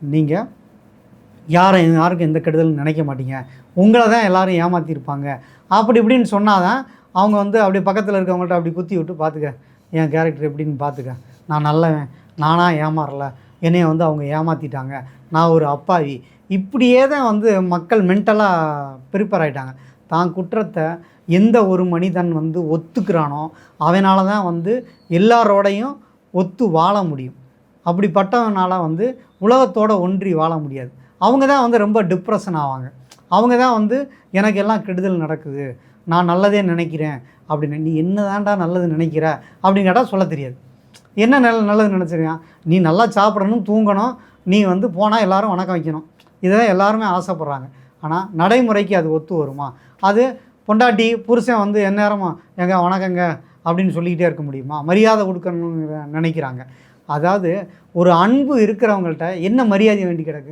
நீங்கள் யாரும் யாருக்கும் எந்த கெடுதலும் நினைக்க மாட்டீங்க. உங்களை தான் எல்லோரும் ஏமாற்றிருப்பாங்க அப்படி இப்படின்னு சொன்னால் தான் அவங்க வந்து அப்படி பக்கத்தில் இருக்கவங்கள்ட்ட அப்படி குத்தி விட்டு பார்த்துக்க என் கேரக்டர் எப்படின்னு பார்த்துக்க நான் நல்லவன். நானாக ஏமாறல. என்னைய வந்து அவங்க ஏமாற்றிட்டாங்க நான் ஒரு அப்பாவி. இப்படியே தான் வந்து மக்கள் மென்டலாக ப்ரிப்பேர் ஆகிட்டாங்க தான் குற்றத்தை எந்த ஒரு மனிதன் வந்து ஒத்துக்கிறானோ அவனால தான் வந்து எல்லாரோடையும் ஒத்து வாழ முடியும். அப்படிப்பட்டவனால வந்து உலகத்தோட ஒன்றி வாழ முடியாது. அவங்க தான் வந்து ரொம்ப டிப்ரெஷன் ஆவாங்க. அவங்க தான் வந்து எனக்கு எல்லாம் கெடுதல் நடக்குது. நான் நல்லதே நினைக்கிறேன். அப்படின்னு நீ என்ன தாண்டா நல்லது நினைக்கிற? அப்படின்னு கேட்டால் சொல்ல தெரியாது. என்ன நல்ல நல்லது நினச்சிருக்கான் நீ நல்லா சாப்பிடணும் தூங்கணும். நீ வந்து போனால் எல்லோரும் வணக்கம் வைக்கணும். இதுதான் எல்லாருமே ஆசைப்பட்றாங்க. ஆனால் நடைமுறைக்கு அது ஒத்து வருமா? அது பொண்டாட்டி புருஷன் வந்து எந்நேரமா எங்க வணக்கங்க அப்படின்னு சொல்லிக்கிட்டே இருக்க முடியுமா? மரியாதை கொடுக்கணும்னு நினைக்கிறாங்க. அதாவது ஒரு அன்பு இருக்கிறவங்கள்ட்ட என்ன மரியாதை வேண்டி கிடக்கு?